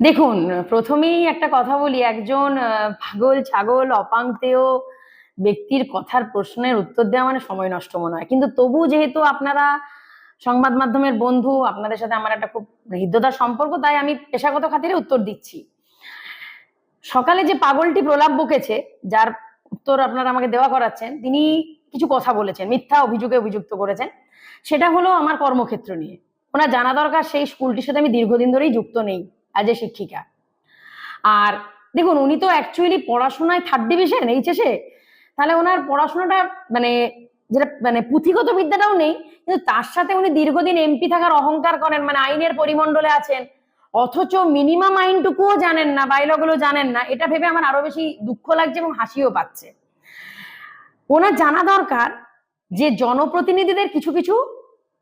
দেখুন, প্রথমেই একটা কথা বলি, একজন পাগল, ছাগল অপাঙ্ক্তেয় ব্যক্তির কথার প্রশ্নের উত্তর দেওয়া মানে সময় নষ্ট মনে হয়। কিন্তু তবু যেহেতু আপনারা সংবাদ মাধ্যমের বন্ধু, আপনাদের সাথে আমার একটা খুব হৃদ্যতার সম্পর্ক, তাই আমি পেশাগত খাতিরে উত্তর দিচ্ছি। সকালে যে পাগলটি প্রলাপ বকেছে, যার উত্তর আপনারা আমাকে দেওয়া করাচ্ছেন, তিনি কিছু কথা বলেছেন, মিথ্যা অভিযোগে অভিযুক্ত করেছেন। সেটা হলো আমার কর্মক্ষেত্র নিয়ে। ওনার জানা দরকার, সেই স্কুলটির সাথে আমি দীর্ঘদিন ধরেই যুক্ত নেই। অ্যাজ এ শিক্ষিকা। আর দেখুন, উনি তো অ্যাকচুয়ালি পড়াশোনায় থার্ড ডিভিশন এইচএসে। তাহলে ওনার পড়াশোনাটা মানে যেটা মানে পুঁথিগত বিদ্যাটাও নেই, কিন্তু তার সাথে উনি দীর্ঘদিন এমপি থাকার অহংকার করেন মানে আইনের পরিমণ্ডলে আছেন। অথচ মিনিমাম আইনটুকুও জানেন না বাইলগুলো জানেন না, এটা ভেবে আমার আরও বেশি দুঃখ লাগছে এবং হাসিও পাচ্ছে। ওনার জানা দরকার যে জনপ্রতিনিধিদের কিছু কিছু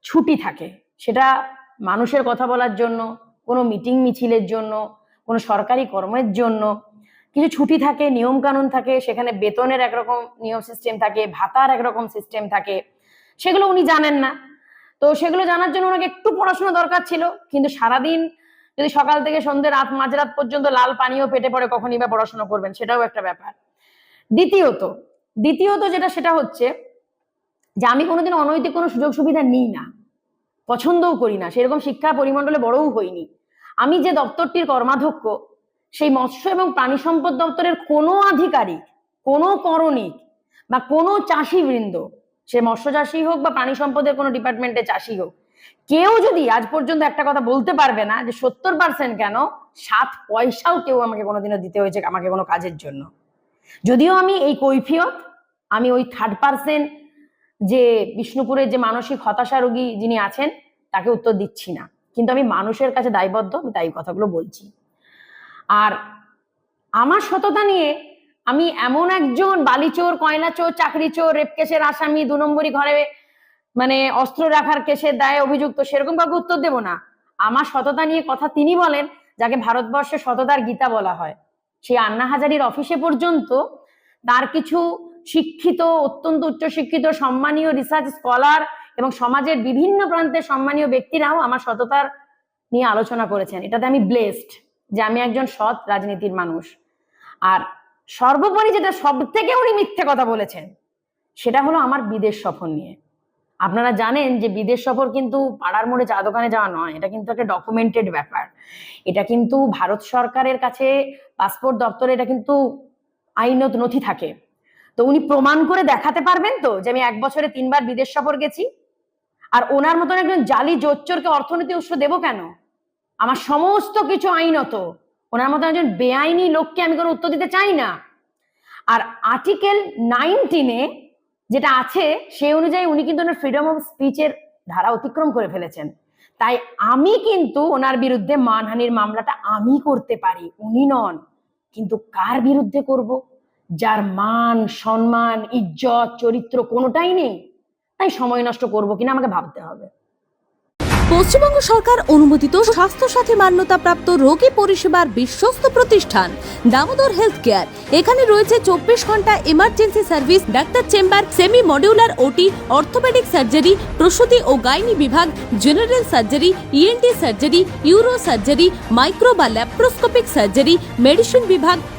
ছুটি থাকে, সেটা মানুষের কথা বলার জন্য কোনো মিটিং মিছিলের জন্য, কোনো সরকারি কর্মের জন্য। কিছু ছুটি থাকে নিয়ম কানুন থাকে, সেখানে বেতনের একরকম নিয়ম সিস্টেম থাকে, ভাতার একরকম সিস্টেম থাকে। সেগুলো উনি জানেন না। তো সেগুলো জানার জন্য ওনাকে একটু পড়াশোনা দরকার ছিল, কিন্তু সারাদিন যদি সকাল থেকে সন্ধ্যে রাত, মাঝরাত পর্যন্ত লাল পানিও পেটে পড়ে কখনই বা পড়াশোনা করবেন, সেটাও একটা ব্যাপার। দ্বিতীয়ত দ্বিতীয়ত যেটা, সেটা হচ্ছে যে আমি কোনোদিন অনৈতিক কোনো সুযোগ সুবিধা নিই না। পছন্দও করি না। সেরকম শিক্ষা পরিমণ্ডলে বড়ও হইনি। আমি যে দপ্তরটির কর্মাধ্যক্ষ, সেই মৎস্য এবং প্রাণী সম্পদ দপ্তরের কোনো আধিকারিক, কোনো করণিক বা কোনো চাষি বৃন্দ সে মৎস্য চাষী হোক বা প্রাণী সম্পদের কোনো ডিপার্টমেন্টে চাষি হোক, কেউ যদি আজ পর্যন্ত একটা কথা বলতে পারবে না যে সত্তর পার্সেন্ট কেন, সাত পয়সাও কেউ আমাকে কোনোদিনও দিতে হয়েছে আমাকে কোনো কাজের জন্য। যদিও আমি এই কৈফিয়ত, আমি ওই থার্ড পার্সেন্ট যে বিষ্ণুপুরের যে মানসিক হতাশা রোগী যিনি আছেন, তাকে উত্তর দিচ্ছি না। কিন্তু আমি মানুষের কাছে দায়বদ্ধ, আমি তাই কথাগুলো বলছি। আর আমার সততা নিয়ে আমি এমন একজন বালিচোর কয়লা চোর চাকরি চোর রেপ কেসের আসামি, দু নম্বরই ঘরে মানে অস্ত্র রাখার কেসের দায়ে অভিযুক্ত, সেরকম ভাবে উত্তর দেব না। আমার সততা নিয়ে কথা তিনি বলেন, যাকে ভারতবর্ষে সততার গীতা বলা হয়। সেই আন্না হাজারির অফিসে পর্যন্ত তার কিছু শিক্ষিত, অত্যন্ত উচ্চশিক্ষিত, সম্মানীয় রিসার্চ স্কলার এবং সমাজের বিভিন্ন প্রান্তের সম্মানীয় ব্যক্তিরাও আমার সততার নিয়ে আলোচনা করেছেন। এটাতে আমি ব্লেসড যে আমি একজন সৎ রাজনীতির মানুষ। আর সর্বোপরি যেটা সব থেকে উনি মিথ্যে কথা বলেছেন, সেটা হলো আমার বিদেশ সফর নিয়ে। আপনারা জানেন যে বিদেশ সফর কিন্তু পাড়ার মোড়ে চা দোকানে যাওয়া নয়, এটা কিন্তু একটা ডকুমেন্টেড ব্যাপার। এটা কিন্তু ভারত সরকারের কাছে পাসপোর্ট দপ্তরে এটা কিন্তু আইনত নথি থাকে। তো উনি প্রমাণ করে দেখাতে পারবেন তো যে আমি এক বছরে তিনবার বিদেশ সফর গেছি? আর ওনার মতন একজন জালি জোচ্চরকে অর্থনীতি উৎস দেবো কেন? আমার সমস্ত কিছু আইনত। ওনার মতন একজন বেআইনি লোককে আমি কোনো উত্তর দিতে চাই না। আর আর্টিকেল নাইনটিনে যেটা আছে সেই অনুযায়ী উনি কিন্তু ওনার ফ্রিডম অফ স্পিচের ধারা অতিক্রম করে ফেলেছেন। তাই আমি কিন্তু ওনার বিরুদ্ধে মানহানির মামলাটা আমি করতে পারি, উনি নন। কিন্তু কার বিরুদ্ধে করব? যার মান, সম্মান, ইজ্জত, চরিত্র কোনোটাই নেই, তাই সময় নষ্ট করব কিনা আমাকে ভাবতে হবে। পশ্চিমবঙ্গ সরকার অনুমোদিত স্বাস্থ্যসাথী মান্যতাপ্রাপ্ত রোগী পরিষেবার বিশ্বস্ত প্রতিষ্ঠান, দামোদর হেলথ কেয়ার এখানে রয়েছে চব্বিশ ঘণ্টা emergency service doctor chamber semi modular OT orthopaedic surgery প্রসূতি ও গাইনি বিভাগ general surgery ENT surgery uro surgery micro বা ল্যাপ্রোস্কোপিক সার্জারি মেডিসিন বিভাগ